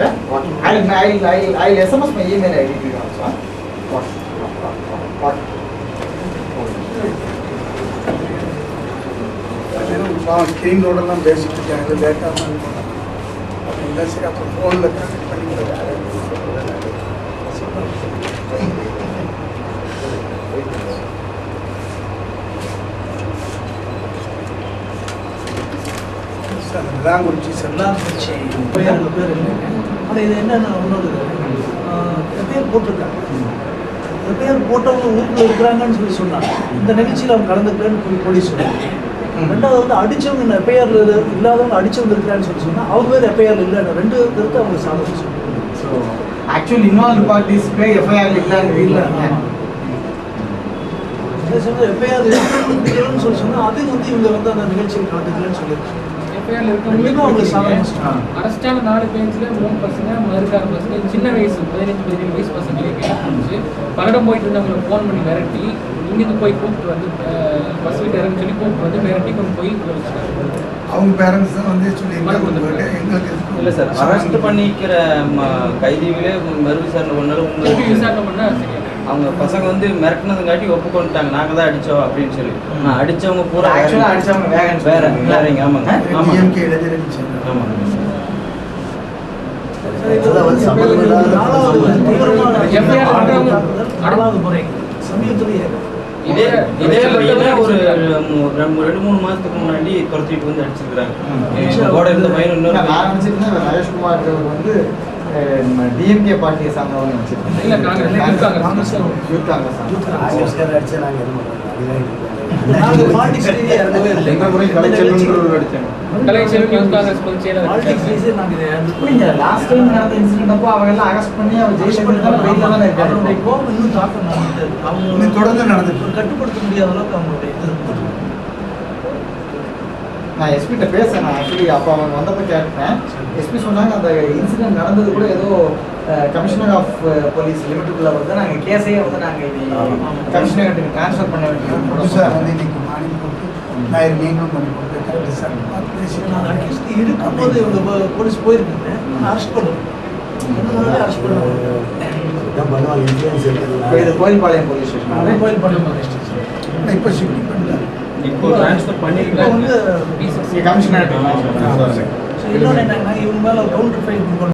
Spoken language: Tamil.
கிட்ட I'll, I'll, I'll, I'll SMS my email ID to you also. huh? What? What? Clean ரோடெல்லாம் பேசிட்டு இருக்காங்க லேட்டாக அப்படின்னா சரி அப்புறம் ஃபோனில் கனெக்ட் பண்ணிக்கிறேன் சார் விளாங்குறிச்சி சார் எல்லாம் வச்சு பேர் பேர் இல்லைங்க ஆனால் இது என்னென்ன ஒன்று பேர் போட்டிருக்காங்க இந்த பேர் போட்டவங்க ஊருக்குள்ள இருக்கிறாங்கன்னு சொல்லி சொன்னாங்க இந்த நிகழ்ச்சியில் அவங்க கலந்துக்கிறேன்னு சொல்லி போலீஸ் சொன்னாங்க ரெண்டாவது வந்து அடிச்சவங்க எஃப்ஐஆர் இல்லாதவங்க அடிச்சவங்க இருக்கிறான்னு சொல்லி சொன்னா அவங்க பேர் எஃப்ஐஆர் இல்லைன்னு ரெண்டு கருத்து அவங்க சாதனை சொன்னாங்க. Involved parties pay FIR இல்லைன்னு இல்லைங்க. அதே சமயம் எஃப்ஐஆர் இருக்குன்னு சொல்லி சொன்னா அது வந்து இவங்க வந்து அந்த நிகழ்ச்சியில் கலந்துக்கலன்னு சொல்லியிருக்காங்க. எஃப்ஐஆர் இருக்கவங்களுக்கு அரஸ்டான நாலு பேஜ்ல மூணு பசங்க மறுக்கார பசங்க சின்ன வயசு பதினஞ்சு பதினேழு வயசு பசங்களே கேட்டுச்சு பல்லடம் போயிட்டு இருந்தவங்களை ஃபோன் பண்ணி மிரட்டி இங்கிருந்து போய் கூப்பிட்டு வந்து பஸ் வீட்டு இறங்கி சொல்லி கூப்பிட்டு வந்து மிரட்டி கொண்டு போய் அவங்க பேரண்ட்ஸ் தான் வந்து எங்களுக்கு எதுக்கும் இல்லை சார் அரெஸ்ட் பண்ணிக்கிற ம- கைதிகளே மறு விசாரணை பண்ணாலும் உங்களுக்கு விசாரணை பண்ணா சரியா? அவங்க பசங்க வந்து மிரட்டினதுங்காட்டி ஒப்புக்கொண்டுட்டாங்க. நாங்கள் தான் அடித்தோம் அப்படின்னு சொல்லி. நான் அடித்தவங்க பூரா Actually அடிச்சவங்க வேகன்ஸ் வேற வேறங்க ஆமாங்க. ஆமாங்க. இது ஒரு ரெண்டு ரெண்டு மூணு மாசத்துக்கு முன்னாடி துரத்திட்டு வந்து அடிச்சிருக்காங்க ம். கூட இருந்த பையன் இன்னொரு நான் பையன். நினைச்சிருந்தேன் ரமேஷ்குமார் வந்து டிஎம்கே பார்ட்டியை சார்ந்தவங்க நடந்த தொடர்ந்து நடந்துட்டு ஒரு கட்டுப்படுத்த முடியாத அளவுக்கு அவங்களுடைய இது. நான் எஸ்பிட்ட பேசுறேன் ஆக்சுவலி அப்போ அவங்க வந்தப்போ கேட்டேன். எஸ்பி சொன்னாங்க அந்த இன்சிடென்ட் நடந்தது கூட ஏதோ கமிஷனர் ஆஃப் போலீஸ் லிமிட்டுக்குள்ள வந்து நாங்கள் கேஸையே வந்து நாங்கள் இனி கமிஷனர்கிட்ட ட்ரான்ஸ்ஃபர் பண்ண புதுசாக வந்து வேண்டியது இன்னைக்கு போட்டு நான் நீங்களும் பண்ணி கொடுத்து கரெக்ட் சார். பார்த்து நான் பேசிக்கலாம் அட்லீஸ்ட் இருக்கும்போது இவங்க போ- போலீஸ் போயிருக்காங்க அரெஸ்ட் பண்ணணும் அரெஸ்ட் இது கோயில்பாளையம் போலீஸ் ஸ்டேஷன் அவங்க கோயில் பண்ணணும் இப்போ ஷிஃப்டிங் பண்ணிட்டாங்க இப்போ ட்ரான்ஸ்ஃபர் பண்ணிருக்காங்க கமிஷனர் இன்னொன்று என்னன்னா இவங்க மேல கவுண்டர் ஃபைல்